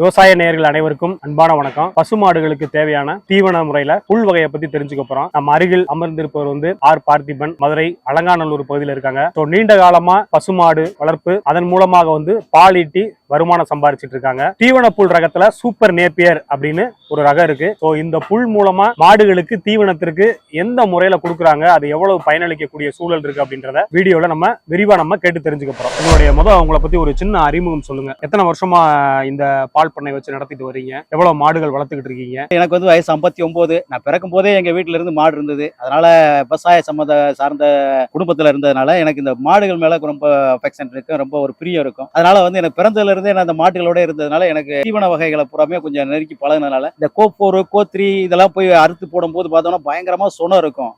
விவசாய நேயர்கள் அனைவருக்கும் அன்பான வணக்கம். பசுமாடுகளுக்கு தேவையான தீவன முறையில புல் வகையை பத்தி தெரிஞ்சுக்க போறோம். நம்ம அருகில் அமர்ந்திருப்பவர் வந்து ஆர். பார்த்திபன். மதுரை அலங்காநல்லூர் பகுதியில் இருக்காங்க. ஸோ நீண்ட காலமா பசுமாடு வளர்ப்பு அதன் மூலமாக வந்து பால் ஈட்டி வருமானம் சம்பாரிச்சிட்டு இருக்காங்க. தீவன புல் ரகத்துல சூப்பர் நேப்பியர் அப்படின்னு ஒரு ரகம் இருக்கு. ஸோ இந்த புல் மூலமா மாடுகளுக்கு தீவனத்திற்கு எந்த முறையில கொடுக்குறாங்க அது எவ்வளவு பயனளிக்கக்கூடிய சூழல் இருக்கு அப்படின்றத வீடியோல நம்ம விரிவா நம்ம கேட்டு தெரிஞ்சுக்க போறோம். உங்களுடைய முதல் அவங்கள பத்தி ஒரு சின்ன அறிமுகம் சொல்லுங்க. எத்தனை வருஷமா இந்த பால் பண்ணை வச்சு நடத்திட்டு வரீங்க. எவ்வளவு மாடுகள் வளர்த்துக்கிட்டு இருக்கீங்க? எனக்கு வந்து வயசு ஐம்பத்தி ஒன்பது நான் பிறக்கும் போதே எங்க வீட்டுல இருந்து மாடு இருந்தது. அதனால விவசாய சம்மந்த சார்ந்த குடும்பத்துல இருந்ததுனால எனக்கு இந்த மாடுகள் மேல ரொம்ப அஃபெக்ஷன் இருக்கும் ரொம்ப ஒரு பிரியம் இருக்கும். அதனால வந்து எனக்கு பிறந்ததுல இருந்தே நான் அந்த மாடுகளோட இருந்ததுனால எனக்கு தீவன வகைகளை பூராமே கொஞ்சம் நெருக்கி பழகுனதுனால இந்த கோப்போர் கோத்ரி இதெல்லாம் போய் அறுத்து போடும்போது பார்த்தோம்னா பயங்கரமா சுனம் இருக்கும்.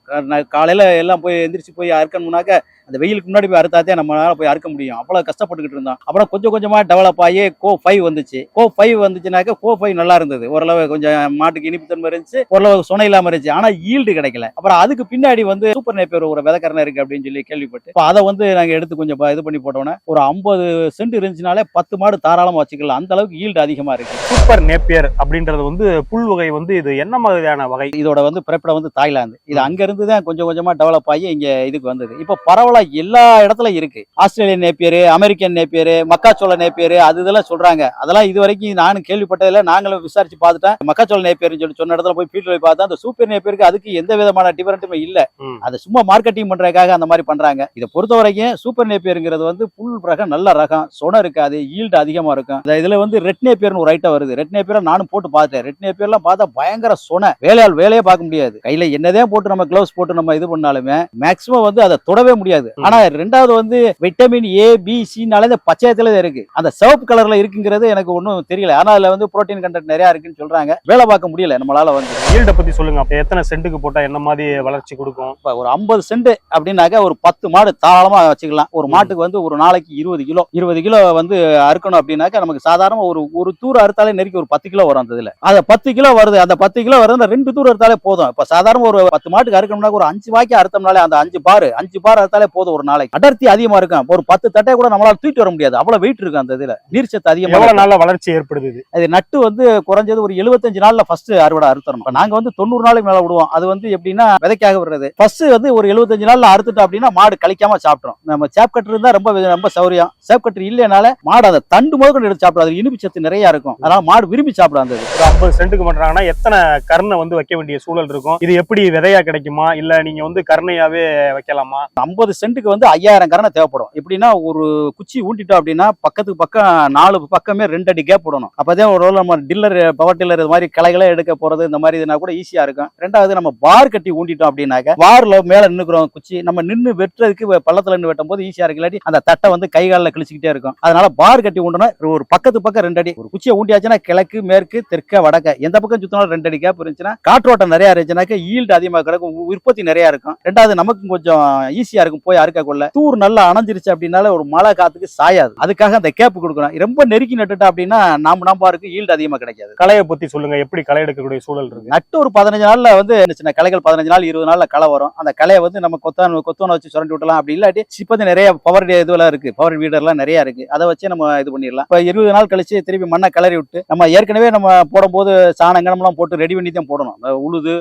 காலையில எல்லாம் போய் எந்திரிச்சு போய் அறுக்கணும்னாக்க அந்த வெயிலுக்கு முன்னாடி போய் அறுத்தாதே நம்மளால போய் அறுக்க முடியும். அவ்வளவு கஷ்டப்பட்டுக்கிட்டு இருந்தோம். அப்புறம் கொஞ்சம் கொஞ்சமா டெவலப் ஆகி கோ ஃபைவ் வந்துச்சு. கோ ஃபைவ் வந்துச்சுனாக்க கோ ஃபைவ் நல்லா இருந்தது. ஓரளவு கொஞ்சம் மாட்டுக்கு இனிப்பு தன்மை இருந்துச்சு. ஓரளவு சுனை இல்லாம இருந்துச்சு. ஆனா ஈல்டு கிடைக்கல. அப்புறம் அதுக்கு பின்னாடி வந்து சூப்பர் நேப்பியர் ஒரு விதக்கரணை இருக்கு அப்படின்னு சொல்லி கேள்விப்பட்டு. இப்போ அதை வந்து நாங்க எடுத்து கொஞ்சம் ப- இது பண்ணி போட்டோன்னே ஒரு ஐம்பது சென்ட் இருந்துச்சுனாலே பத்து மாடு தாராளமா வச்சுக்கலாம். அந்த அளவுக்கு ஈல்டு அதிகமா இருக்கு. சூப்பர் நேப்பியர் அப்படின்றது வந்து புல் வகை வந்து இது என்ன மாதிரியான வகை? இதோட வந்து பிறப்பிடம் வந்து தாய்லாந்து. இது அங்க இருந்து தான் கொஞ்சம் கொஞ்சமா டெவலப் ஆகி இங்க இதுக்கு வந்தது. இப்போ பரவலா எல்லா இடத்துல இருக்கு. ஆஸ்திரேலியன் நேப்பியர் அமெரிக்கன் நேப்பியர் மக்காச்சோள நேப்பியர் அது இதெல்லாம் சொல்றாங்க. அதெல்லாம் இது வரைக்கும் நானும் கேள்விப்பட்டதில்ல நாங்களும் விசாரிச்சு பார்த்துட்டேன் மக்காச்சோள நேப்பியர்னு சொல்லி சொன்ன இடத்துல போய் ஃபீல்டு போய் பார்த்தா அந்த சூப்பர் நேப்பியருக்கு அதுக்கு எந்த விதமான டிஃபரெண்ட்டுமே இல்ல. அது சும்மா மார்க்கெட்டிங் பண்றதுக்காக அந்த மாதிரி பண்றாங்க. இதை பொறுத்த வரைக்கும் சூப்பர் நேப்பியருங்கிறது வந்து புல் ரகம் நல்ல ரகம். சொன இருக்காது ஈல்டு அதிகமா இருக்கும். இதுல வந்து ரெட் நேப்பியர்னு ஒரு ஐட்டம் வருது. ரெட் நேப்பியர் நானும் போட்டு பார்த்தேன். ரெட் நேப்பியர்லாம் பார்த்தா பயங்கர சொன. வேலையாள் வேலையே பார்க்க முடியாது. கையில என்னதான் போட்டு நம்ம கிளவுஸ் போட்டு நம்ம இது பண்ணாலுமே மேக்ஸிமம் வந்து அதை தொடவே முடியாது. ஆனா ரெண்டாவது வந்து விட்டமின் ஏ பி சினால இந்த பச்சையத்துல இருக்கு. அந்த சிவப்பு கலர்ல இருக்குங்கிறது எனக்கு ஒன்றும் தெரியல. ஆனா அதுல வந்து புரோட்டீன் கண்டென்ட் நிறைய இருக்குன்னு சொல்றாங்க. வேலை பார்க்க முடியல. நம்மளால வந்து. ஈல்ட பத்தி சொல்லுங்க. அப்ப எத்தனை சென்ட்டுக்கு போட்டா என்ன மாதிரி வளர்ச்சி கொடுக்கும்? இப்ப ஒரு ஐம்பது சென்ட் அப்படின்னாக்க ஒரு பத்து மாடு தாராளமா வச்சுக்கலாம். ஒரு மாட்டுக்கு வந்து ஒரு நாளைக்கு இருபது கிலோ. இருபது கிலோ வந்து அறுக்கணும் அப்படின்னாக்க நமக்கு சாதாரண ஒரு ஒரு தூர் அறுத்தாலே நெருக்கி ஒரு பத்து கிலோ வரும் அந்த இதுல. அந்த பத்து கிலோ வருது. அந்த பத்து கிலோ வருது. ரெண்டு தூர் அறுத்தாலே போதும். இப்ப சாதாரண ஒரு பத்து மாட்டுக்கு அறுக்கணும்னா ஒரு அஞ்சு வாக்கி அறுத்தோம்னாலே அந்த அஞ்சு பாரு அஞ்சு பார் அறுத்தாலே போதும் ஒரு நாளைக்கு. அடர்த்தி அதிகமா இருக்கும். ஒரு பத்து தட்டை கூட நம்மளால தூக்கிட்டு வர முடியாது. அவ்வளவு வெயிட் இருக்கும் அந்த இதுல. நீர்ச்சத்து அதிகமா. நாள்ல வளர்ச்சி ஏற்படுது? அது நட்டு வந்து குறைஞ்சது ஒரு 75 நாள்ல ஃபர்ஸ்ட் அறுவடை அறுத்தணும் நாங்க வந்து தொண்ணூறு நாளைக்கு மேல விடுவோம். அது வந்து எப்படின்னா விதைக்காக விடுறது. ஃபர்ஸ்ட் வந்து ஒரு 75 நாள்ல அறுத்துட்டோம் அப்படின்னா மாடு கழிக்காம சாப்பிட்றோம் நம்ம சேப் கட்டு இருந்தா ரொம்ப ரொம்ப சௌரியம். சேப் கட்டு இல்லைனால மாடு அந்த தண்டு முதல் எடுத்து சாப்பிடும் அது இனிப்பு சத்து நிறைய இருக்கும். அதனால மாடு விரும்பி சாப்பிடும் அந்த ஐம்பது சென்ட்டுக்கு பண்றாங்கன்னா எத்தனை கருணை வந்து வைக்க வேண்டிய சூழல் இருக்கும்? இது எப்படி விதையா கிடைக்குமா? இல்ல நீங்க வந்து கருணையாவே வைக்கலாமா? ஐம்பது சென்ட்டுக்கு வந்து ஐயாயிரம் கரணை தேவைப்படும். எப்படின்னா ஒரு குச்சி ஊட்டிட்டோம் அப்படின்னா பக்கத்துக்கு பக்கம் நாலு பக்கமே ரெண்டு அடி கேப் போடணும். அப்போதான் ஒரு நம்ம டில்லர் பவர் டில்லர் இது மாதிரி கலைகளை எடுக்க போறது இந்த மாதிரி இதுனா கூட ஈஸியா இருக்கும். ரெண்டாவது நம்ம பார் கட்டி ஊண்டிட்டோம் அப்படின்னாக்க பார்ல மேல நின்னுக்கிறோம் குச்சி நம்ம நின்று வெட்டுறதுக்கு பள்ளத்தில் பள்ளத்துல நின்று வெட்டும் போது ஈஸியா இருக்கு இல்லாட்டி அந்த தட்டை வந்து கை காலில் கிழிச்சுக்கிட்டே இருக்கும். அதனால பார் கட்டி ஊண்டனா ஒரு பக்கத்து பக்கம் ரெண்டு அடி. ஒரு குச்சியை ஊண்டியாச்சுன்னா கிழக்கு மேற்கு தெற்க வடக்க. எந்த பக்கம் சுத்தினாலும் ரெண்டு அடி கேப் இருந்துச்சுன்னா காற்றோட்டம் நிறைய இருந்துச்சுனாக்க ஈல்டு அதிகமாக கிடக்கும். உற்பத்தி நிறைய இருக்கும். ரெண்டாவது நமக்கும் கொஞ்சம் ஈஸியா இருக்கும் போய் அறுக்க கொள்ள. தூர் நல்லா அணைஞ்சிருச்சு அப்படின்னால ஒரு மழை காத்துக்கு சாயாது. அதுக்காக அந்த கேப் கொடுக்கணும். ரொம்ப நெருக்கி நட்டுட்டா அப்படின்னா நாம நாம இருக்கு ஈல்டு அதிகமா கிடைக்காது. களையை பத்தி சொல்லுங்க. எப்படி களை எடுக்கக்கூடிய சூழல் இருக்கு? நட்டு ஒரு பதினஞ்சு நாள்ல வந்து சின்ன களைகள் பதினஞ்சு நாள் இருபது நாள்ல களை வரும். அந்த களையை வந்து நம்ம கொத்தான கொத்தோன வச்சு சுரண்டி விட்டலாம். அப்படி இல்லாட்டி இப்போ வந்து நிறைய பவர் இதுவெல்லாம் இருக்கு. பவர் வீடர்லாம் நிறைய இருக்கு. அதை வச்சு நம்ம இது பண்ணிடலாம். இப்போ இருபது நாள் கழிச்சு திருப்பி மண்ணை கிளறி விட்டு நம்ம ஏற்கனவே நம்ம போடும்போது சாணம் கிணம்லாம் போட்டு ரெடி பண்ணி தான் போடணும். உழுது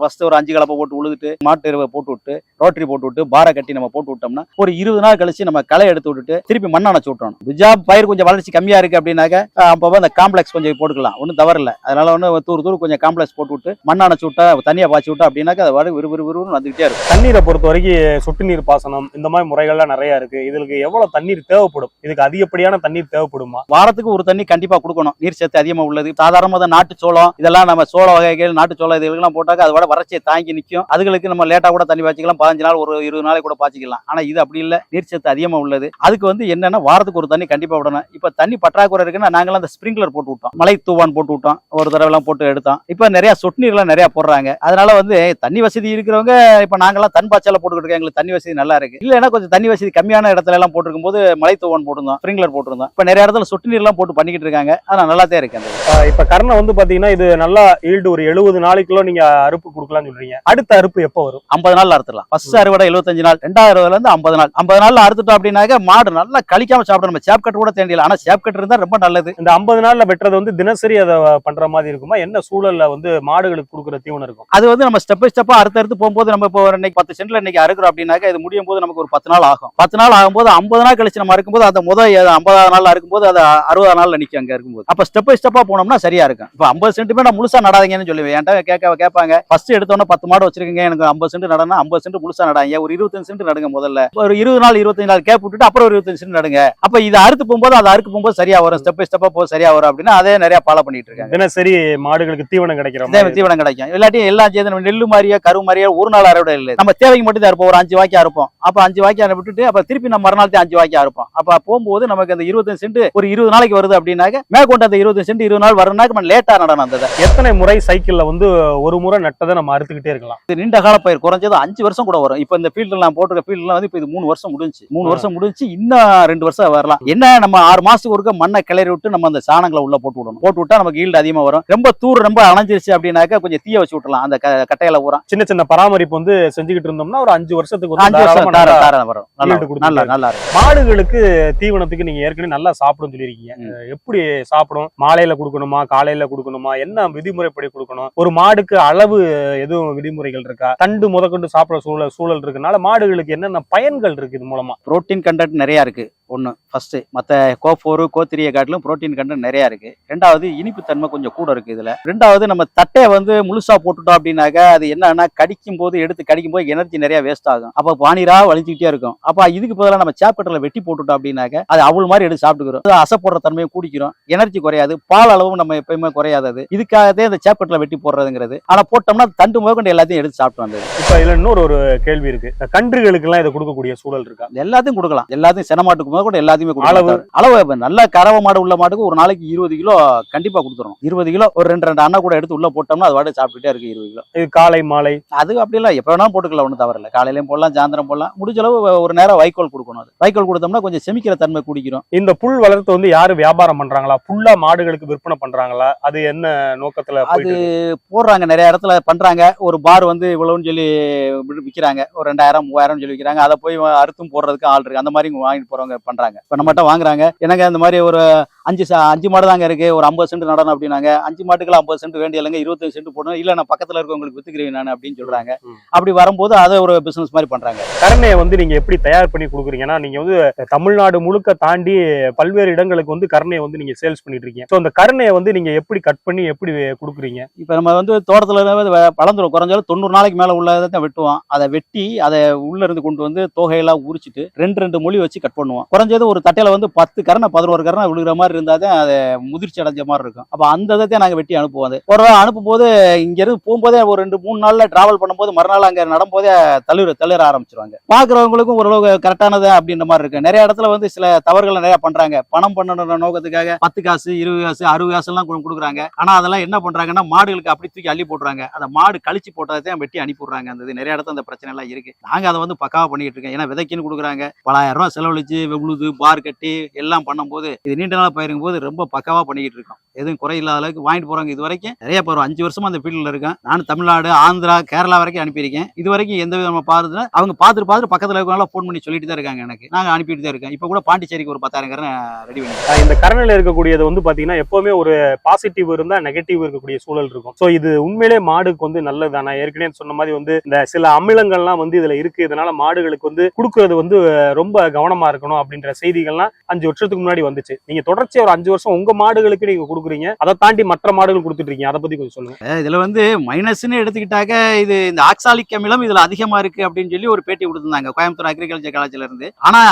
ஃபர்ஸ்ட் ஒரு அஞ்சு கலப்பை போட்டு உழுதுட்டு மாட்டு எருவை போட்டு விட்டு ரோட்டரி போட்டு விட்டு பாரை கட்டி நம்ம போட்டு விட்டோம்னா ஒரு இருபது நாள் கழிச்சு நம்ம களை எடுத்து விட்டுட்டு திருப்பி மண் அணைச்சு விட்டணும் பிஜாப் பயிர் கொஞ்சம் வளர்ச்சி கம்மியா இருக்கு அப்படின்னாக்க அஹ் அப்போ அந்த காம்ப்ளெக்ஸ் கொஞ்சம் போட்டுக்கலாம். ஒன்றும் தவறு இல்லை அதனால ஒன்று தூர் தூர் கொஞ்சம் காம்ப்ளெக்ஸ் போட்டு விட்டு மண் அணைச்சு விட்டா தண்ணியை பாய்ச்சி விட்டா அப்படின்னாக்க அது வர விறு விறு விறுன்னு வந்துகிட்டே இருக்கும். தண்ணீரை பொறுத்த வரைக்கும் சொட்டு நீர் பாசனம் இந்த மாதிரி முறைகள்லாம் நிறைய இருக்கு. இதுக்கு எவ்வளவு தண்ணீர் தேவைப்படும்? இதுக்கு அதிகப்படியான தண்ணீர் தேவைப்படுமா? வாரத்துக்கு ஒரு தண்ணி கண்டிப்பா கொடுக்கணும். நீர் சத்து அதிகமா உள்ளது. சாதாரணமாக நாட்டு சோளம் இதெல்லாம் நம்ம சோள வகைகள் நாட்டு சோளம் இதுக்கெல்லாம் போட்டாக்க அதோட வறட்சியை தாங்கி நிற்கும் அதுகளுக்கு நம்ம லேட்டா கூட தண்ணி பாய்ச்சிக்கலாம். பதினஞ்சு நாள் ஒரு இருபது நாளைக்கு கூட பாய்ச்சிக்கலாம். ஆனா இது அப்படி இல்லை. நீர் சத்து அதிகமா உள்ளது. அதுக்கு வந்து என்னன்னா வாரத்துக்கு ஒரு தண்ணி கண்டிப்பா விடணும். இப்ப தண்ணி பற்றாக்குறை இருக்குன்னா நாங்களாம் அந்த ஸ்ப்ரிங்க்லர் போட்டு விட்டோம் மலை தூவான் போட்டு விட்டோம் ஒரு தடவை எல்லாம் போட்டு எடுத்தோம் இப்ப நிறைய சொட்டு நீர்லாம் நிறைய போடுறாங்க. அதனால வந்து தண்ணி வசதி இருக்கிறவங்க இப்ப நாங்கெல்லாம் தன் பாய்ச்சல போட்டுக்கிட்டு இருக்கோம். எங்களுக்கு தண்ணி வசதி நல்லா இருக்கு. இல்லைன்னா கொஞ்சம் தண்ணி வசதி கம்மியான இடத்துல எல்லாம் போட்டிருக்கும் போது மலை தூவான் போட்டிருந்தோம் ஸ்ப்ரிங்க்லர் போட்டிருந்தோம் இப்ப நிறைய இடத்துல சொட்டு நீர் எல்லாம் போட்டு பண்ணிக்கிட்டு இருக்காங்க. ஆனா நல்லா தான் இருக்கு இப்ப கருணை வந்து பாத்தீங்கன்னா இது நல்லா ஈல்டு ஒரு எழுபது நாளைக்குள்ள நீங்க அறுப்பு கொடுக்கலாம்னு சொல்றீங்க. அடுத்த அறுப்பு எப்போ வரும்? ஐம்பது நாள்ல அறுத்துடலாம். ஃபர்ஸ்ட் அறுவடை எழுபத்தஞ்சு நாள். ரெண்டாவது அறுவடைல இருந்து ஐம்பது நாள். ஐம்பது நாள்ல அறுத்துட்டோம் அப்படின்னாக்க மாடு நல்லா கழிக்காம சாப்பிடும் நம்ம சேப் கட் தேண்டியல ஆனா சேப் கட் இருந்தா ரொம்ப நல்லது. இந்த ஐம்பது நாள்ல வெட்டுறது வந்து தினசரி அதை பண்ற மாதிரி இருக்குமா? என்ன சூழல்ல வந்து மாடுகளுக்கு கொடுக்குற தீவனம் இருக்கும்? அது வந்து நம்ம ஸ்டெப் பை ஸ்டெப்பா அறுத்து அறுத்து போகும்போது நம்ம இப்போ இன்னைக்கு பத்து சென்ட்ல இன்னைக்கு அறுக்கிறோம் அப்படின்னாக்க இது முடியும் போது நமக்கு ஒரு பத்து நாள் ஆகும். பத்து நாள் ஆகும்போது ஐம்பது நாள் கழிச்சு நம்ம இருக்கும்போது அந்த முதல் ஐம்பதாவது நாள் அறுக்கும்போது அது அறுபது நாள்ல நிக்கும் அங்க இருக்கும்போது அப்ப ஸ்டெப் பை ஸ்டெப்பா போனோம்னா சரியா இருக்கும். இப்போ ஐம்பது சென்டிமீட்டர் நான் முழுசா நடாதீங்கன்னு சொல்லுவேன். என்கிட்ட கேட்க கேட்பாங்க. ஃபர்ஸ்ட் எடுத்தோன்னே பத்து மாடு வச்சிருக்கீங்க எனக்கு ஐம்பது சென்ட் நடனா ஐம்பது சென்ட் முழுசா நடாங்க ஒரு இருபத்தஞ்சு சென்ட் நடுங்க முதல்ல. ஒரு இருபது நாள் இருபத்தஞ்சு நாள் கேப் விட்டுட்டு அப்புறம் ஒரு இருபத்தஞ்சு சென்ட் நடுங்க. அப்ப இது அறுத்து போகும்போது அது அறுக்கு போகும்போது சரியா வரும். ஸ்டெப் பை ஸ்டெப்பா போக சரியா வரும் அப்படின்னா அதே நிறைய ஃபாலோ பண்ணிட்டு இருக்காங்க. தினசரி மாடுகளுக்கு தீவனம் கிடைக்கிற இதே மாதிரி. தீவனம் கிடைக்கும். இல்லாட்டி எல்லாம் சேர்ந்து நெல்லு மாதிரியே கரு மாதிரியே ஒரு நாள் அறுவடை இல்லை. நம்ம தேவைக்கு மட்டும் தான் இருப்போம் ஒரு அஞ்சு வாய்க்கா இருப்போம் அப்ப அஞ்சு வாய்க்கா விட்டுட்டு அப்ப திருப்பி நம்ம மறுநாள் அஞ்சு வாய்க்கா இருப்போம் அப்ப போகும்போது நமக்கு அந்த இருபத்தஞ்சு சென்ட் ஒரு இருபது நாளைக்கு வருது அப்படின்னாக்க மேற்கொண்டு அந்த இருபது சென்ட் இருபது நாள் வரணும்னாக்க நம்ம லேட்டா நடணும் அந்த. எத்தனை முறை சைக்கிள்ல வந்து ஒரு முறை நட்டதை நம்ம அறுத்துக்கிட்டே இருக்கலாம்? இது நீண்ட கால பயிர். குறைஞ்சது அஞ்சு வருஷம் கூட வரும். இப்ப இந்த ஃபீல்ட்ல நான் போட்டிருக்க ஃபீல்ட்ல வந்து இப்ப இது மூணு வருஷம் முடிஞ்சு மூணு. வருஷம் முடிஞ்சு இன்னும் ரெண்டு வருஷம் வரலாம். என்ன நம்ம ஆறு மாசத்துக்கு ஒருக்க மண்ணை கிளறி விட்டு நம்ம அந்த சாணங்களை உள்ள போட்டு விடணும். போட்டு விட்டா நமக்கு ஈல்டு அதிகமா வரும். ரொம்ப தூர் ரொம்ப அணைஞ்சிருச்சு அப்படின்னாக்க கொஞ்சம் தீய வச்சு விட்டுலாம் அந்த கட்டையில ஊற சின்ன சின்ன பராமரிப்பு வந்து செஞ்சுக்கிட்டு இருந்தோம்னா ஒரு அஞ்சு வருஷத்துக்கு அஞ்சு வருஷம் வரும். நல்லா நல்லா இருக்கும். மாடுகளுக்கு தீவனத்துக்கு நீங்க ஏற்கனவே நல்லா சாப்பிடும் சொல்லியிருக்கீங்க. எப்படி சாப்பிடும்? மாலையில கொடுக்கணுமா? காலையில கொடுக்கணுமா? என்ன விதிமுறைப்படி கொடுக்கணும்? ஒரு மாடுக்கு அளவு எதுவும் விதிமுறைகள் இருக்கா? தண்டு முதற்கொண்டு சாப்பிட சூழல் சூழல் இருக்கனால மாடுகளுக்கு என்னென்ன பயன்கள் இருக்கு இது மூலமா? புரோட்டீன் கண்டென்ட் நிறைய இருக்கு. ஒன்று ஃபர்ஸ்ட் மற்ற கோ ஃபோரு கோ த்ரீயை காட்டிலும் புரோட்டீன் கண்டென்ட் நிறைய இருக்கு. ரெண்டாவது இனிப்பு தன்மை கொஞ்சம் கூட இருக்கு இதுல. ரெண்டாவது நம்ம தட்டையை வந்து முழுசா போட்டுட்டோம் அப்படின்னாக்க அது என்னன்னா கடிக்கும் போது எடுத்து கடிக்கும் போது எனர்ஜி நிறைய வேஸ்ட் ஆகும். அப்போ பானிரா வலிஞ்சுக்கிட்டே இருக்கும். அப்போ இதுக்கு பதிலாக நம்ம சேப்கட்டில் வெட்டி போட்டுட்டோம் அப்படின்னாக்க அது அவள் மாதிரி எடுத்து சாப்பிட்டுக்கிறோம். அது அசை போடுற தன்மையை கூடிக்கிறோம். எனர்ஜி குறையாது. பால் அளவும் நம்ம எப்பயுமே குறையாது அது. இதுக்காகவே இந்த சேப்கட்டில் வெட்டி போடுறதுங்கிறது. ஆனா போட்டோம்னா தண்டு முதற்கொண்டு எல்லாத்தையும் எடுத்து சாப்பிட்டு வந்தது. இப்ப இதுல இன்னொரு ஒரு கேள்வி இருக்கு. இந்த கன்றுகளுக்கு எல்லாம் இதை கொடுக்கக்கூடிய சூழல் இருக்கா? எல்லாத்தையும் கொடுக்கலாம். எல்லாத்தையும் செனமாட்டுக்கு முதல் கூட எல்லாத்தையுமே அளவு? அளவு நல்ல கறவை மாடு உள்ள மாட்டுக்கு ஒரு நாளைக்கு இருபது கிலோ கண்டிப்பா கொடுத்துரும் இருபது கிலோ ஒரு ரெண்டு ரெண்டு அண்ணா கூட எடுத்து உள்ள போட்டோம்னா அது வாட்டு சாப்பிட்டுட்டே இருக்கு இருபது கிலோ. இது காலை மாலை. அது அப்படி இல்லை எப்போ வேணாலும் போட்டுக்கலாம் ஒன்றும் தவறில்லை காலையிலயும் போடலாம் சாயந்தரம் போடலாம். முடிஞ்ச அளவு ஒரு நேரம் வைக்கோல் கொடுக்கணும் அது. வைக்கோல் கொடுத்தோம்னா கொஞ்சம் செமிக்கிற தன்மை குடிக்கிறோம். இந்த புல் வளர்த்து வந்து யாரு வியாபாரம் பண்றாங்களா? புல்லா மாடுகளுக்கு விற்பனை பண்றாங்களா? அது என்ன நோக்கத்துல அது? போடுறாங்க நிறைய இடத்துல பண்றாங்க. ஒரு பார் வந்து இவ்வளவுன்னு சொல்லி வி- விக்கிறாங்க ஒரு ரெண்டாயிரம் மூவாயிரம் சொல்லி விக்கிறாங்க அதை போய் அறுத்தும் போடுறதுக்கு ஆள் இருக்கு. அந்த மாதிரி வாங்கிட்டு போறவங்க பண்றாங்க. இப்ப நம்மகிட்ட வாங்குறாங்க. எனக்கு அந்த மாதிரி ஒரு அஞ்சு அஞ்சு மாடு தாங்க இருக்கு. ஒரு ஐம்பது சென்ட் நடனம் அப்படின்னாங்க. அஞ்சு மாட்டுக்கு ஐம்பது சென்ட் வேண்டிய இல்லைங்க. இருபத்தஞ்சு சென்ட் போடணும். இல்ல நான் பக்கத்துல இருக்கவங்களுக்கு வித்துக்கிறேன் நான் அப்படின்னு சொல்றாங்க. அப்படி வரும்போது அதை ஒரு பிசினஸ் மாதிரி பண்றாங்க. கருணையை வந்து நீங்க எப்படி தயார் பண்ணி கொடுக்குறீங்கன்னா நீங்க வந்து தமிழ்நாடு முழுக்க தாண்டி பல்வேறு இடங்களுக்கு வந்து கருணையை வந்து நீங்க சேல்ஸ் பண்ணிட்டு இருக்கீங்க. ஸோ அந்த கருணையை வந்து நீங்க எப்படி கட் பண்ணி எப்படி கொடுக்குறீங்க? இப்ப நம்ம வந்து தோட்டத்துல இருந்து வ- வளர்ந்துரும் குறைஞ்சாலும் தொண்ணூறு நாளைக்கு மேல உள்ளதை தான் வெட்டுவோம் அதை வெட்டி அதை உள்ள இருந்து கொண்டு வந்து தொகையெல்லாம் உரிச்சிட்டு ரெண்டு ரெண்டு மொழி வச்சு கட் பண்ணுவோம். குறைஞ்சது ஒரு தட்டையில வந்து பத்து கரணை பதினோரு கரணை விழுகிற மாதிரி இருந்தா தான் அது முதிர்ச்சி அடைஞ்ச மாதிரி இருக்கும். அப்ப அந்த இதை நாங்க வெட்டி அனுப்புவோம் அது. ஒரு அனுப்பும் அனுப்பும்போது இங்க இருந்து போகும்போதே ஒரு ரெண்டு மூணு நாள்ல டிராவல் பண்ணும்போது மறுநாள் அங்க நடும்போதே தளிர தளிர ஆரம்பிச்சிருவாங்க. பாக்குறவங்களுக்கும் ஓரளவு கரெக்டானது அப்படின்ற மாதிரி இருக்கு. நிறைய இடத்துல வந்து சில தவறுகள் நிறைய பண்றாங்க. பணம் பண்ணணுன்ற நோக்கத்துக்காக பத்து காசு இருபது காசு அறுபது காசு எல்லாம் கொடுக்குறாங்க. ஆனா அதெல்லாம் என்ன பண்றாங்கன்னா மாடுகளுக்கு அப்படி தூக்கி அள்ளி போட்டுறாங்க. அந்த மாடு கழிச்சு போட்டதான் வெட்டி அனுப்பிடுறாங்க அந்த இது நிறைய இடத்துல அந்த பிரச்சனை எல்லாம் இருக்கு. நாங்க அதை வந்து பக்காவா பண்ணிட்டு இருக்கோம். ஏன்னா விதைக்குன்னு கொடுக்குறாங்க. பலாயிரம் ரூபாய் செலவழிச்சு உழுது பார் கட்டி எல்லாம் பண்ணும்போது இது நீண்ட நாள் பயிருக்கும் போது ரொம்ப பக்காவாக பண்ணிக்கிட்டு இருக்கோம். எதுவும் குறை இல்லாத அளவுக்கு வாங்கிட்டு போறாங்க இது வரைக்கும் நிறைய பேர் அஞ்சு வருஷமா அந்த ஃபீல்டில் இருக்கேன். நான் தமிழ்நாடு ஆந்திரா கேரளா வரைக்கும் அனுப்பியிருக்கேன். இது வரைக்கும் எந்த விதமாக பாருதுன்னா அவங்க பார்த்துட்டு பார்த்துட்டு பக்கத்தில் இருக்கவங்க ஃபோன் பண்ணி சொல்லிட்டு தான் இருக்காங்க எனக்கு. நாங்கள் அனுப்பிட்டு தான் இருக்கேன் இப்போ கூட பாண்டிச்சேரிக்கு ஒரு பத்தாயிரம் கரணை ரெடி பண்ணி இந்த கருணையில இருக்கக்கூடியது வந்து பார்த்தீங்கன்னா எப்பவுமே ஒரு பாசிட்டிவ் இருந்தால் நெகட்டிவ் இருக்கக்கூடிய சூழல் இருக்கும். ஸோ இது உண்மையிலே மாடுக்கு வந்து நல்லது நான் ஏற்கனவே சொன்ன மாதிரி வந்து இந்த சில அமிலங்கள்லாம் வந்து இதில் இருக்கு. இதனால மாடுகளுக்கு வந்து கொடுக்கறது வந்து ரொம்ப கவனமாக இருக்கணும் அப்படின்ற செய்திகள்லாம் அஞ்சு வருஷத்துக்கு முன்னாடி வந்துச்சு. நீங்க தொடர்ச்சியா ஒரு அஞ்சு வருஷம் உங்க மாடுகளுக்கு நீங்க கொடுக்குறீங்க. அதை தாண்டி மற்ற மாடுகள் கொடுத்துட்டு இருக்கீங்க. அதை பத்தி கொஞ்சம் சொல்லுங்க. இதுல வந்து மைனஸ்னு எடுத்துக்கிட்டாக்க இது இந்த ஆக்சாலிக் அமிலம் இதுல அதிகமா இருக்கு அப்படின்னு சொல்லி ஒரு பேட்டி கொடுத்திருந்தாங்க. கோயம்புத்தூர் அக்ரிகல்ச்சர் காலேஜ்ல இருந்து. ஆனா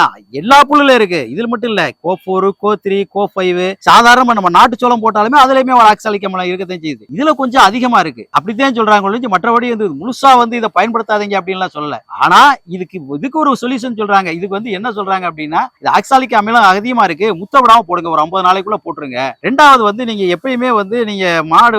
எல்லா புல்லுல இருக்கு. இதுல மட்டும் இல்ல CO four CO three CO five சாதாரணமா நம்ம நாட்டு சோளம் போட்டாலுமே அதுலயுமே ஒரு ஆக்சாலிக் அமிலம் இருக்கத்தான் செய்யுது. இதுல கொஞ்சம் அதிகமா இருக்கு. அப்படித்தான் சொல்றாங்க ஒழிஞ்சு மற்றபடி வந்து முழுசா வந்து இதை பயன்படுத்தாதீங்க அப்படின்லாம் சொல்லல. ஆனா இதுக்கு இதுக்கு ஒரு சொல்யூஷன் சொல்றாங்க. இதுக்கு வந்து என்ன சொல்றாங்க அப்படின்னா இது ஆக்சாலிக் அமிலம் அதிகமா இருக்கு. முத்த விடாம போடுங்க. ஒரு ஐம்பது நாளைக்குள்ள போட்டுருங்க. ரெண்டாவது வந்து நீங்க எப்பயுமே வந்து நீங்க மாடு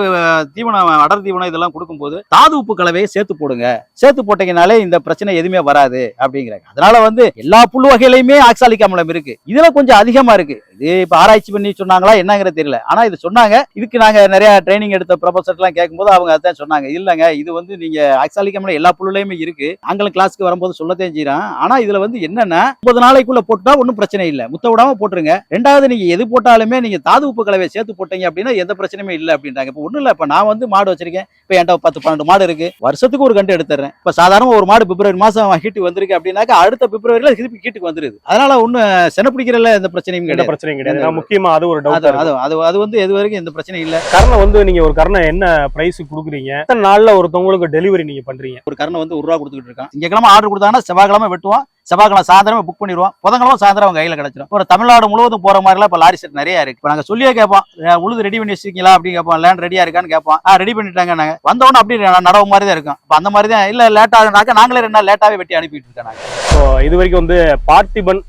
தீவனம் அடர் தீவனம் இதெல்லாம் கொடுக்கும்போது தாது உப்பு கலவையை சேர்த்து போடுங்க. சேர்த்து போட்டீங்கனாலே இந்த பிரச்சனை எதுவுமே வராது அப்படிங்கிறாங்க. அதனால வந்து எல்லா புல் வகையிலையுமே ஆக்சாலிக் அமிலம் இருக்கு. இதுல கொஞ்சம் அதிகமா இருக்கு. இது இப்ப ஆராய்ச்சி பண்ணி சொன்னாங்களா என்னங்கிறது தெரியல. ஆனா இது சொன்னாங்க. இதுக்கு நாங்க நிறைய ட்ரைனிங் எடுத்த ப்ரொஃபசர் எல்லாம் கேட்கும்போது அவங்க அதான் சொன்னாங்க. இல்லங்க இது வந்து நீங்க அக்சாலிக்கம்ல எல்லா புல்லுலயுமே இருக்கு. ஆங்கிலம் கிளாஸ்க்கு வரும்போது சொல்லத்தான் செய்யறான் ஆனா இதுல வந்து என்னன்னா முப்பது நாளைக்குள்ள போட்டா ஒன்றும் பிரச்சனை இல்ல. முத்த விடாம போட்டுருங்க. ரெண்டாவது நீங்க எது போட்டாலுமே நீங்க தாது உப்பு கலவையை சேர்த்து போட்டீங்க அப்படின்னா எந்த பிரச்சனையுமே இல்லை அப்படின்றாங்க. இப்போ ஒண்ணும் இல்ல. இப்ப நான் வந்து மாடு வச்சிருக்கேன். இப்போ என்கிட்ட பத்து பன்னெண்டு மாடு இருக்கு. வருஷத்துக்கு ஒரு கண்டு எடுத்துறேன் இப்ப சாதாரண ஒரு மாடு பிப்ரவரி மாசம் ஹீட்டு வந்திருக்கு அப்படின்னாக்கா அடுத்த பிப்ரவரியில திருப்பி ஹீட்டுக்கு வந்துருது. அதனால ஒன்னும் சென பிடிக்கிறதுல எந்த பிரச்சனையும் கிடையாது. பிரச்சனையும் கிடையாது. முக்கியமா அது ஒரு டவுட் அது அது அது வந்து எது வரைக்கும் எந்த பிரச்சனையும் இல்ல. கரணை வந்து நீங்க ஒரு கரணை என்ன பிரைஸ் கொடுக்குறீங்க? எத்தனை நாள்ல ஒருத்தவங்களுக்கு டெலிவரி நீங்க பண்றீங்க? ஒரு கரணை வந்து ஒரு ரூபா கொடுத்துக்கிட்டு இருக்கான். திங்கக்கிழமை ஆர்டர் கொடுத்தாங்கன்னா செவ்வாய்க்கிழமை வெட்டுவோம் செவ்வாய்க்கிழமை சாயந்தரமே புக் பண்ணிடுவோம். புதன்கிழமை சாயந்தரம் அவங்க கையில் கிடைச்சிடும் ஒரு தமிழ்நாடு முழுவதும் போற மாதிரிலாம் இப்போ லாரி செட் நிறைய இருக்கு. இப்போ நாங்க சொல்லியே கேட்போம். உழுது ரெடி பண்ணி வச்சிருக்கீங்களா அப்படின்னு கேட்போம். லேண்ட் ரெடியாக இருக்கான்னு கேட்போம். ஆ ரெடி பண்ணிட்டாங்க நாங்க. வந்தவொடனே அப்படி நடவு மாதிரி தான் இருக்கும். இப்போ அந்த மாதிரி தான் இல்லை லேட் நாங்களே ரெண்டு நாள் லேட்டாவே வெட்டி அனுப்பிட்டு இருக்கோம் நாங்கள் ஸோ இது வரைக்கும் வந்து பார்த்திபன்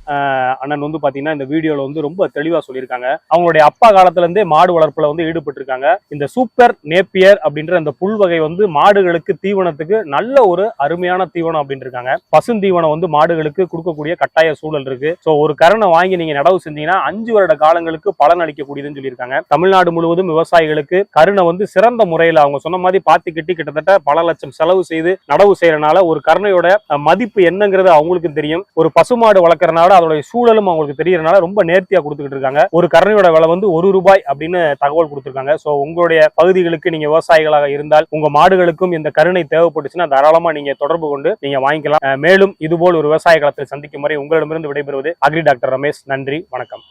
அண்ணன் வந்து பாத்தீங்கன்னா இந்த வீடியோவில் வந்து ரொம்ப தெளிவா சொல்லியிருக்காங்க. அவங்களுடைய அப்பா காலத்துல இருந்தே மாடு வளர்ப்பில் வந்து ஈடுபட்டிருக்காங்க. இந்த சூப்பர் நேப்பியர் அப்படின்ற அந்த புல் வகை வந்து மாடுகளுக்கு தீவனத்துக்கு நல்ல ஒரு அருமையான தீவனம் அப்படின்னு இருக்காங்க. பசுந்தீவனம் வந்து மாடுகளுக்கு கொடுக்கக்கூடிய கட்டாய சூழல் இருக்கு. ஸோ ஒரு கரனை வாங்கி நீங்க நடவு செஞ்சீங்கன்னா அஞ்சு வருட காலங்களுக்கு பலன் அளிக்கக்கூடியதுன்னு சொல்லியிருக்காங்க. தமிழ்நாடு முழுவதும் விவசாயிகளுக்கு கருணை வந்து சிறந்த முறையில் அவங்க சொன்ன மாதிரி பாத்தி கட்டி கிட்டத்தட்ட பல லட்சம் செலவு செய்து நடவு செய்யறனால ஒரு கருணையோட மதிப்பு என்னங்கிறது அவங்களுக்கு தெரியும். ஒரு பசுமாடு வளர்க்கறனால அதோட சூழலும் அவங்களுக்கு தெரியறனால ரொம்ப நேர்த்தியா கொடுத்துக்கிட்டு இருக்காங்க. ஒரு கருணையோட விலை வந்து ஒரு ரூபாய் அப்படின்னு தகவல் கொடுத்துருக்காங்க. ஸோ உங்களுடைய பகுதிகளுக்கு நீங்க விவசாயிகளாக இருந்தால் உங்க மாடுகளுக்கும் இந்த கருணை தேவைப்பட்டுச்சுன்னா தாராளமா நீங்க தொடர்பு கொண்டு நீங்க வாங்கிக்கலாம். மேலும் இதுபோல் ஒரு விவசாய களத்தில் சந்திக்கும் வரை உங்களிடமிருந்து விடைபெறுவது அக்ரி டாக்டர் ரமேஷ். நன்றி வணக்கம்.